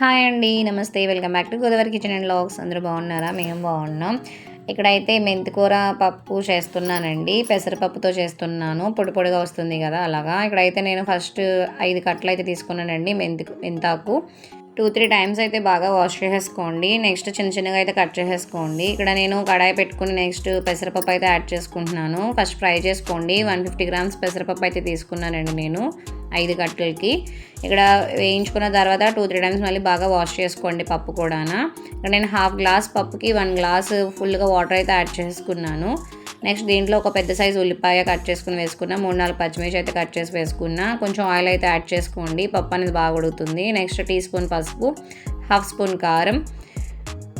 Hi అండి నమస్తే. Welcome back to Godavari kitchen and vlogs అందరూ బాగున్నారా? మేము బాగున్నాం. ఇక్కడైతే మెంతికూర పప్పు చేస్తున్నానండి. పెసరపప్పుతో చేస్తున్నాను. పొడి పొడిగా వస్తుంది కదా అలాగా. ఇక్కడైతే నేను ఫస్ట్ ఐదు కట్టలు అయితే తీసుకున్నానండి మెంతి మెంతాకు. టూ త్రీ టైమ్స్ అయితే బాగా వాష్ చేసేసుకోండి. నెక్స్ట్ చిన్న చిన్నగా అయితే కట్ చేసేసుకోండి. ఇక్కడ నేను కడాయి పెట్టుకుని నెక్స్ట్ పెసరపప్పు అయితే యాడ్ చేసుకుంటున్నాను. ఫస్ట్ ఫ్రై చేసుకోండి. వన్ ఫిఫ్టీ గ్రామ్స్ పెసరపప్పు అయితే తీసుకున్నానండి నేను. ఐదు కట్టలకి. ఇక్కడ వేయించుకున్న తర్వాత టూ త్రీ టైమ్స్ మళ్ళీ బాగా వాష్ చేసుకోండి పప్పు కూడా ఇక్కడ నేను హాఫ్ గ్లాస్ పప్పుకి వన్ గ్లాస్ ఫుల్గా వాటర్ అయితే యాడ్ చేసుకున్నాను. నెక్స్ట్ దీంట్లో ఒక పెద్ద సైజు ఉల్లిపాయ కట్ చేసుకుని వేసుకున్నా మూడు నాలుగు పచ్చిమిర్చి అయితే కట్ చేసి వేసుకున్నా కొంచెం ఆయిల్ అయితే యాడ్ చేసుకోండి పప్పు అనేది బాగా ఉడుకుతుంది. నెక్స్ట్ టీ స్పూన్ పసుపు హాఫ్ స్పూన్ కారం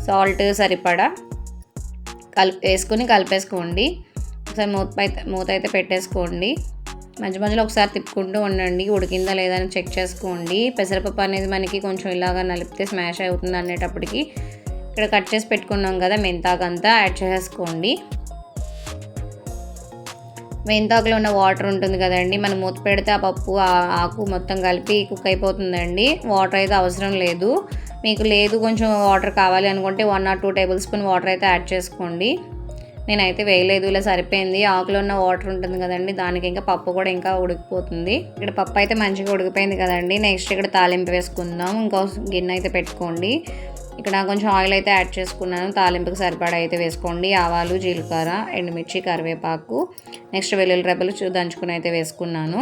సాల్ట్ సరిపడా. కలిపి వేసుకుని కలిపేసుకోండి. ఒకసారి మూత అయితే మూత అయితే పెట్టేసుకోండి. మధ్య మధ్యలో ఒకసారి తిప్పుకుంటూ ఉండండి. ఉడికిందా లేదా అని చెక్ చేసుకోండి. పెసరపప్పు అనేది మనకి కొంచెం ఇలాగా నలిపితే స్మాష్ అవుతుంది అనేటప్పటికి ఇక్కడ కట్ చేసి పెట్టుకున్నాం కదా మెంతాకంతా యాడ్ చేసుకోండి మెంతాకులో ఉన్న వాటర్ ఉంటుంది కదండి మనం మూత పెడితే ఆ పప్పు ఆ ఆకు మొత్తం కలిపి కుక్ అయిపోతుందండి. వాటర్ అయితే అవసరం లేదు. మీకు లేదు కొంచెం వాటర్ కావాలి అనుకుంటే one or two tablespoon water అయితే యాడ్ చేసుకోండి. నేనైతే వేయలేదు ఇలా సరిపోయింది. ఆకులో ఉన్న వాటర్ ఉంటుంది కదండి దానికి ఇంకా పప్పు కూడా ఇంకా ఉడికిపోతుంది. ఇక్కడ పప్పు అయితే మంచిగా ఉడికిపోయింది కదండి. నెక్స్ట్ ఇక్కడ తాలింపు వేసుకుందాం. ఇంకో గిన్నె అయితే పెట్టుకోండి. ఇక్కడ కొంచెం ఆయిల్ అయితే యాడ్ చేసుకున్నాను. తాలింపుకి సరిపడా అయితే వేసుకోండి. ఆవాలు జీలకర్ర ఎండుమిర్చి కరివేపాకు. నెక్స్ట్ వెల్లుల్లి రెబ్బలు దంచుకుని అయితే వేసుకున్నాను.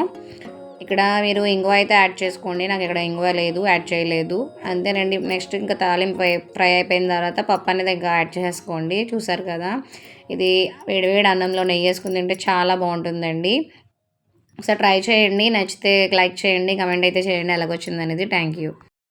ఇక్కడ మీరు ఇంగువ అయితే యాడ్ చేసుకోండి. నాకు ఇక్కడ ఇంగువ లేదు యాడ్ చేయలేదు. అంతేనండి. నెక్స్ట్ ఇంకా తాలింపు ఫ్రై అయిపోయిన తర్వాత పప్పు అనేది ఇంకా యాడ్ చేసుకోండి. చూసారు కదా? ఇది వేడివేడి అన్నంలో నెయ్యి వేసుకుని తింటే చాలా బాగుంటుందండి. ఒకసారి ట్రై చేయండి. నచ్చితే లైక్ చేయండి కమెంట్ అయితే చేయండి. ఎలాగొచ్చింది అనేది థ్యాంక్ యూ.